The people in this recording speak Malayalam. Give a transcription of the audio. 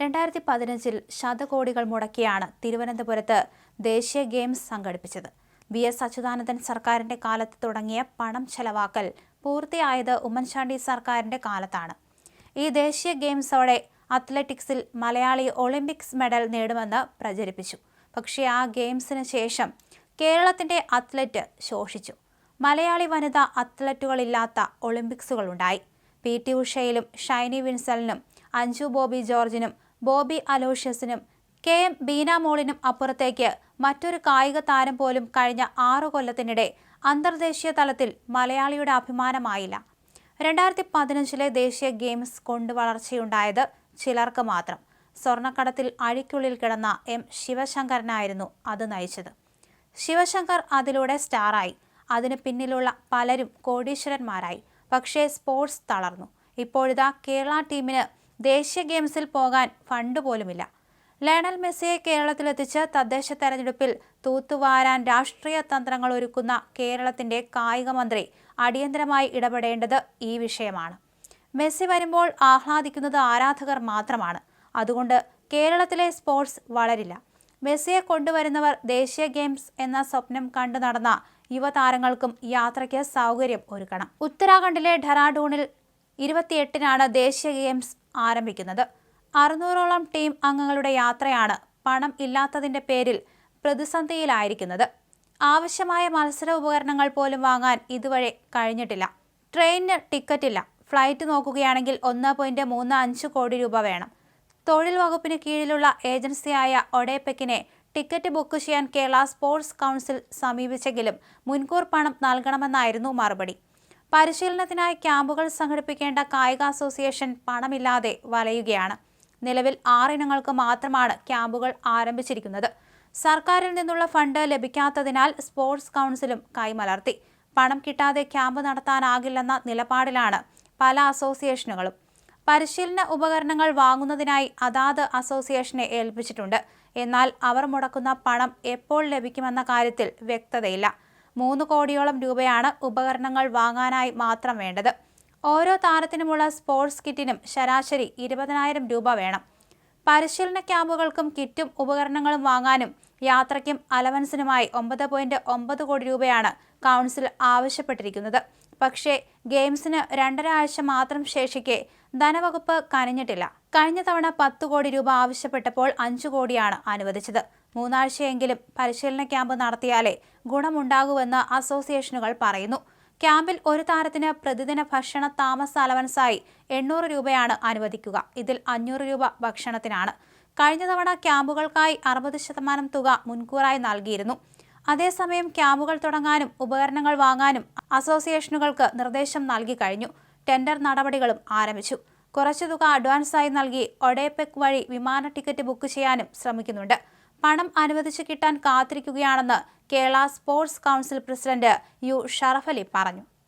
രണ്ടായിരത്തി പതിനഞ്ചിൽ ശതകോടികൾ മുടക്കിയാണ് തിരുവനന്തപുരത്ത് ദേശീയ ഗെയിംസ് സംഘടിപ്പിച്ചത്. വി എസ് അച്യുതാനന്ദൻ സർക്കാരിന്റെ കാലത്ത് തുടങ്ങിയ പണം ചെലവാക്കൽ പൂർത്തിയായത് ഉമ്മൻചാണ്ടി സർക്കാരിന്റെ കാലത്താണ്. ഈ ദേശീയ ഗെയിംസോടെ അത്ലറ്റിക്സിൽ മലയാളി ഒളിമ്പിക്സ് മെഡൽ നേടുമെന്ന് പ്രചരിപ്പിച്ചു. പക്ഷേ ആ ഗെയിംസിന് ശേഷം കേരളത്തിന്റെ അത്ലറ്റ് ശോഷിച്ചു. മലയാളി വനിതാ അത്ലറ്റുകളില്ലാത്ത ഒളിമ്പിക്സുകളുണ്ടായി. പി ടി ഉഷയിലും ഷൈനി വിൻസലിനും അഞ്ജു ബോബി ജോർജിനും ബോബി അലോഷ്യസിനും കെ എം ബീനാമോളിനും അപ്പുറത്തേക്ക് മറ്റൊരു കായിക താരം പോലും കഴിഞ്ഞ ആറു കൊല്ലത്തിനിടെ അന്തർദേശീയ തലത്തിൽ മലയാളിയുടെ അഭിമാനമായില്ല. രണ്ടായിരത്തി പതിനഞ്ചിലെ ദേശീയ ഗെയിംസ് കൊണ്ട് വളർച്ചയുണ്ടായത് ചിലർക്ക് മാത്രം. സ്വർണക്കടത്തിൽ അഴിക്കുള്ളിൽ കിടന്ന എം ശിവശങ്കറിനായിരുന്നു അത് നയിച്ചത്. ശിവശങ്കർ അതിലൂടെ സ്റ്റാറായി. അതിന് പിന്നിലുള്ള പലരും കോടീശ്വരന്മാരായി. പക്ഷേ സ്പോർട്സ് തളർന്നു. ഇപ്പോഴിതാ കേരള ടീമിന് ദേശീയ ഗെയിംസിൽ പോകാൻ ഫണ്ട് പോലുമില്ല. ലയണൽ മെസ്സിയെ കേരളത്തിലെത്തിച്ച് തദ്ദേശ തെരഞ്ഞെടുപ്പിൽ തൂത്തുവാരാൻ രാഷ്ട്രീയ തന്ത്രങ്ങൾ ഒരുക്കുന്ന കേരളത്തിന്റെ കായിക മന്ത്രി അടിയന്തരമായി ഇടപെടേണ്ടത് ഈ വിഷയമാണ്. മെസ്സി വരുമ്പോൾ ആഹ്ലാദിക്കുന്നത് ആരാധകർ മാത്രമാണ്. അതുകൊണ്ട് കേരളത്തിലെ സ്പോർട്സ് വളരില്ല. മെസ്സിയെ കൊണ്ടുവരുന്നവർ ദേശീയ ഗെയിംസ് എന്ന സ്വപ്നം കണ്ടു നടന്ന യുവതാരങ്ങൾക്കും യാത്രയ്ക്ക് സൗകര്യം ഒരുക്കണം. ഉത്തരാഖണ്ഡിലെ ഡെറാഡൂണിൽ ഇരുപത്തിയെട്ടിനാണ് ദേശീയ ഗെയിംസ് ആരംഭിക്കുന്നത്. അറുന്നൂറോളം ടീം അംഗങ്ങളുടെ യാത്രയാണ് പണം ഇല്ലാത്തതിന്റെ പേരിൽ പ്രതിസന്ധിയിലായിരിക്കുന്നത്. ആവശ്യമായ മത്സര ഉപകരണങ്ങൾ പോലും വാങ്ങാൻ ഇതുവരെ കഴിഞ്ഞിട്ടില്ല. ട്രെയിനിന് ടിക്കറ്റില്ല. ഫ്ലൈറ്റ് നോക്കുകയാണെങ്കിൽ ഒന്ന് പോയിന്റ് മൂന്ന് അഞ്ച് കോടി രൂപ വേണം. തൊഴിൽ വകുപ്പിന് കീഴിലുള്ള ഏജൻസിയായ ഒഡേപെക്കിനെ ടിക്കറ്റ് ബുക്ക് ചെയ്യാൻ കേരള സ്പോർട്സ് കൗൺസിൽ സമീപിച്ചെങ്കിലും മുൻകൂർ പണം നൽകണമെന്നായിരുന്നു മറുപടി. പരിശീലനത്തിനായി ക്യാമ്പുകൾ സംഘടിപ്പിക്കേണ്ട കായിക അസോസിയേഷൻ പണമില്ലാതെ വലയുകയാണ്. നിലവിൽ ആറിനങ്ങൾക്ക് മാത്രമാണ് ക്യാമ്പുകൾ ആരംഭിച്ചിരിക്കുന്നത്. സർക്കാരിൽ നിന്നുള്ള ഫണ്ട് ലഭിക്കാത്തതിനാൽ സ്പോർട്സ് കൗൺസിലും കൈമലർത്തി. പണം കിട്ടാതെ ക്യാമ്പ് നടത്താനാകില്ലെന്ന നിലപാടിലാണ് പല അസോസിയേഷനുകളും. പരിശീലന ഉപകരണങ്ങൾ വാങ്ങുന്നതിനായി അതാത് അസോസിയേഷനെ ഏൽപ്പിച്ചിട്ടുണ്ട്. എന്നാൽ അവർ മുടക്കുന്ന പണം എപ്പോൾ ലഭിക്കുമെന്ന കാര്യത്തിൽ വ്യക്തതയില്ല. മൂന്ന് കോടിയോളം രൂപയാണ് ഉപകരണങ്ങൾ വാങ്ങാനായി മാത്രം വേണ്ടത്. ഓരോ താരത്തിനുമുള്ള സ്പോർട്സ് കിറ്റിനും ശരാശരി ഇരുപതിനായിരം രൂപ വേണം. പരിശീലന ക്യാമ്പുകൾക്കും കിറ്റും ഉപകരണങ്ങളും വാങ്ങാനും യാത്രയ്ക്കും അലവൻസിനുമായി ഒമ്പത് പോയിന്റ് ഒമ്പത് കോടി രൂപയാണ് കൗൺസിൽ ആവശ്യപ്പെട്ടിരിക്കുന്നത്. പക്ഷേ ഗെയിംസിന് രണ്ടര ആഴ്ച മാത്രം ശേഷിക്കെ ധനവകുപ്പ് കനിഞ്ഞിട്ടില്ല കഴിഞ്ഞ തവണ പത്ത് കോടി രൂപ ആവശ്യപ്പെട്ടപ്പോൾ അഞ്ചു കോടിയാണ് അനുവദിച്ചത്. മൂന്നാഴ്ചയെങ്കിലും പരിശീലന ക്യാമ്പ് നടത്തിയാലേ ഗുണമുണ്ടാകുമെന്ന് അസോസിയേഷനുകൾ പറയുന്നു. ക്യാമ്പിൽ ഒരു താരത്തിന് പ്രതിദിന ഭക്ഷണ താമസ അലവൻസായി എണ്ണൂറ് രൂപയാണ് അനുവദിക്കുക. ഇതിൽ അഞ്ഞൂറ് രൂപ ഭക്ഷണത്തിനാണ്. കഴിഞ്ഞ തവണ ക്യാമ്പുകൾക്കായി അറുപത് ശതമാനം തുക മുൻകൂറായി നൽകിയിരുന്നു. അതേസമയം ക്യാമ്പുകൾ തുടങ്ങാനും ഉപകരണങ്ങൾ വാങ്ങാനും അസോസിയേഷനുകൾക്ക് നിർദ്ദേശം നൽകി കഴിഞ്ഞു. ടെൻഡർ നടപടികളും ആരംഭിച്ചു. കുറച്ചു തുക അഡ്വാൻസായി നൽകി ഒഡേപെക് വഴി വിമാന ടിക്കറ്റ് ബുക്ക് ചെയ്യാനും ശ്രമിക്കുന്നുണ്ട്. പണം അനുവദിച്ചു കിട്ടാൻ കാത്തിരിക്കുകയാണെന്ന് Kerala sports council president U Sharafali പറഞ്ഞു.